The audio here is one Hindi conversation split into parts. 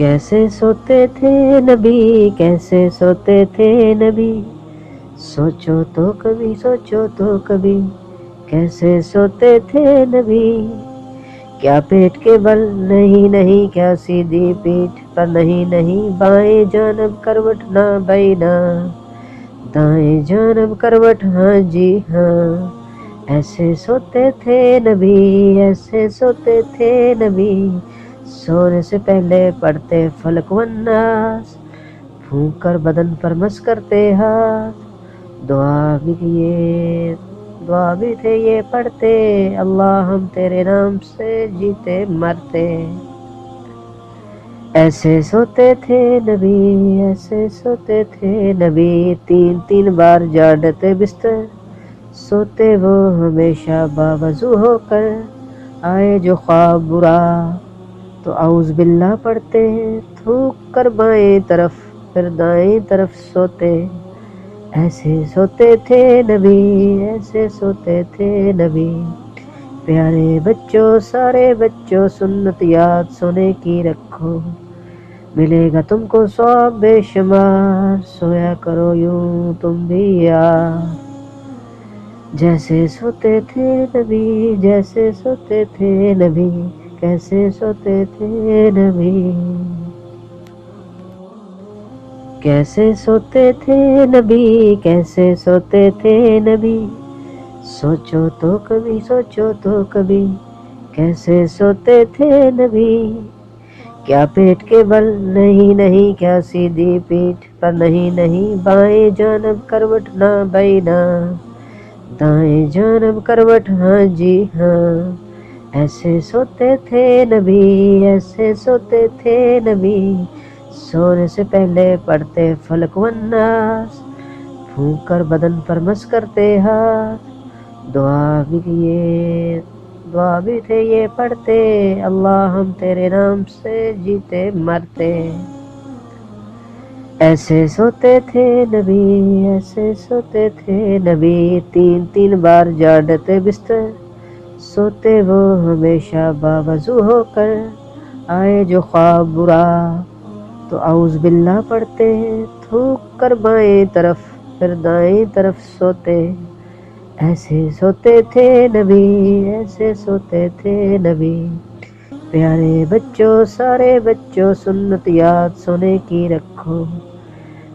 कैसे सोते थे नबी, कैसे सोते थे नबी? सोचो तो कभी, सोचो तो कभी, कैसे सोते थे नबी? क्या पेट के बल नहीं नहीं, क्या सीधी पीठ पर नहीं नहीं? बाएँ जानब करवट ना बैना दाएँ जानब करवट हाँ जी हाँ। ऐसे सोते थे नबी, ऐसे सोते थे नबी। सोने से पहले पढ़ते फलक वन्नास फूंक कर बदन पर मस करते हाथ। दुआ भी किए, दुआ भी थे ये पढ़ते, अल्लाह हम तेरे नाम से जीते मरते। ऐसे सोते थे नबी, ऐसे सोते थे नबी, तीन तीन बार जाड़ते बिस्तर। सोते वो हमेशा बावजू होकर, आए जो ख्वाब बुरा। तो आउज बिल्ला पढ़ते हैं, थूक कर बाएँ तरफ़, फिर दाएँ तरफ़ सोते ऐसे सोते थे नबी, ऐसे सोते थे नबी। प्यारे बच्चों, सारे बच्चों, सुन्नत याद सोने की रखो। मिलेगा तुमको सौ बेशुमार, सोया करो यूँ तुम भी यार। जैसे सोते थे नबी, जैसे सोते थे नबी। कैसे सोते थे नबी? कैसे सोते थे नबी? कैसे सोते थे नबी? सोचो तो कभी, सोचो तो कभी, कैसे सोते थे नबी? क्या पेट के बल नहीं नहीं, क्या सीधी पीठ पर नहीं नहीं, बाएँ जानब करवट ना बैना दाएँ जानब करवट हाँ जी हाँ। ऐसे सोते थे नबी, ऐसे सोते थे नबी। सोने से पहले पढ़ते फलक वन्नास फूंक कर बदन पर मस करते हाथ। दुआ भी किए, दुआ भी थे ये पढ़ते, अल्लाह हम तेरे नाम से जीते मरते। ऐसे सोते थे नबी, ऐसे सोते थे नबी। तीन तीन बार जाड़ते बिस्तर सोते वो हमेशा बावजू होकर आए जो ख्वाब बुरा। तो आउज बिल्ला पढ़ते थूक कर बाएँ तरफ़, फिर दाएँ तरफ़ सोते। ऐसे सोते थे नबी, ऐसे सोते थे नबी। प्यारे बच्चों, सारे बच्चों, सुन्नत याद सोने की रखो।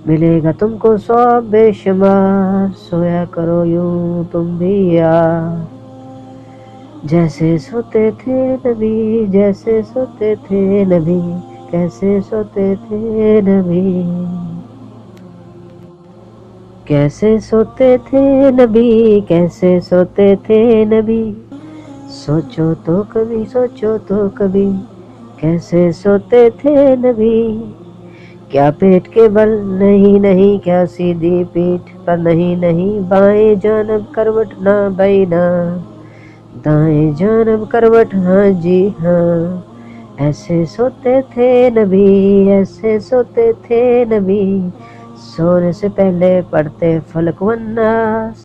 मिलेगा तुमको सौ बेशुमार, सोया करो यूँ तुम भी यार। जैसे सोते थे नबी, जैसे सोते थे नबी, कैसे सोते थे नबी। कैसे सोते थे नबी, कैसे सोते थे नबी। सोचो तो कभी, सोचो तो कभी, कैसे सोते थे नबी। क्या पेट के बल नहीं नहीं, क्या सीधी पीठ पर नहीं नहीं, बाएँ जानब करवट ना, बैना। दाएँ जानब करवट हाँ जी हाँ। ऐसे सोते थे नबी, ऐसे सोते थे नबी। सोने से पहले पढ़ते फलक वन्नास